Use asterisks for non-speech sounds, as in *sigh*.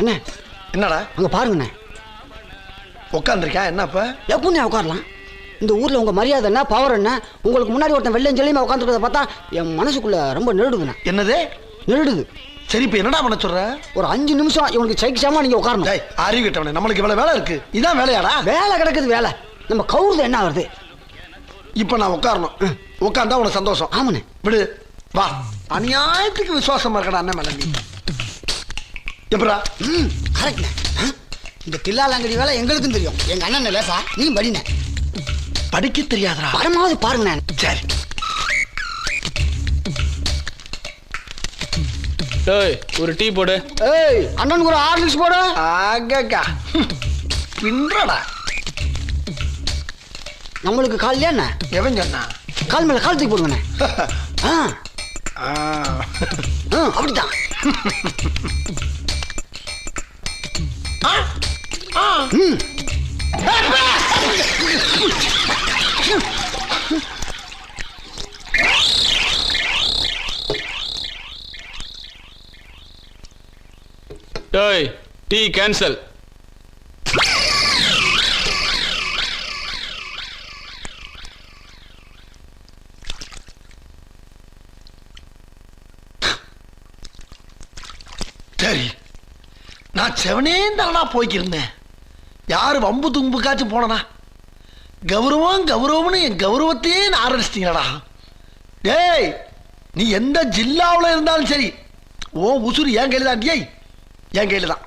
அண்ணே. என்னடா? அங்கே பாருங்கண்ணே. உட்காந்துருக்கா என்ன இப்ப எப்படிண்ணே உட்காரலாம் இந்த ஊரில் உங்கள் மரியாதை என்ன பவர் என்ன? உங்களுக்கு முன்னாடி ஒருத்தன் வெள்ளம் சொல்லியுமா உட்காந்துருக்கிறத பார்த்தா என் மனசுக்குள்ள ரொம்ப நெருடுதுண்ணே. என்னது? நெருடுது. சரி இப்ப என்னடா பண்ண சொல்ற? ஒரு அஞ்சு நிமிஷம் இவனுக்கு சைக்கிச்சாமா நீங்கள் உட்காரணும் டேய் அறிவிட்டவனே நம்மளுக்கு இவ்வளவு வேலை இருக்கு. இதான் வேலையாடா? வேலை கிடக்குது வேலை. நம்ம கவுருது என்ன வருது இப்ப நான் உட்காரணும் உட்கார்ந்தா உனக்கு சந்தோஷம். ஆமாண்ணே. விடு. வா. அநியாயத்துக்கு விசுவாசமா இருக்கடா அண்ணன் மேல எப்படா? ஆ? இந்த தில்லாலங்கடி வேலை எங்களுக்கும் தெரியும். எங்கள் அண்ணன் லேசா? நீ படிண்ணே. படிக்க தெரியாதடா. படமாவது பாருங்கண்ணே சரி. டேய் ஒரு டீ போடு. ஏய் அண்ணனுக்கு ஒரு ஆர்லிக்ஸ் போடு. ஆகக்கா. பின்றடா நம்மளுக்கு கால் என்ன? எவன் சொன்னா? கால் மேல கால் தூக்கி போடுங்கண்ணே. *laughs* ஆ. ஆ. ஆ அப்படித்தான் ம் டேய் டீ கேன்சல் சரி நான் செவனே தானா போய்க்கிருந்தேன். யார் வம்பு தும்புக்காச்சும் போனனா? கௌரவம் கௌரவம்னு என் கௌரவத்தையே நான் ஆரம்பிச்சிட்டீங்களா டேய் நீ எந்த ஜில்லாவில் இருந்தாலும் சரி ஓ உசுறு என் கையில் தான் டேய் என் கையில் தான்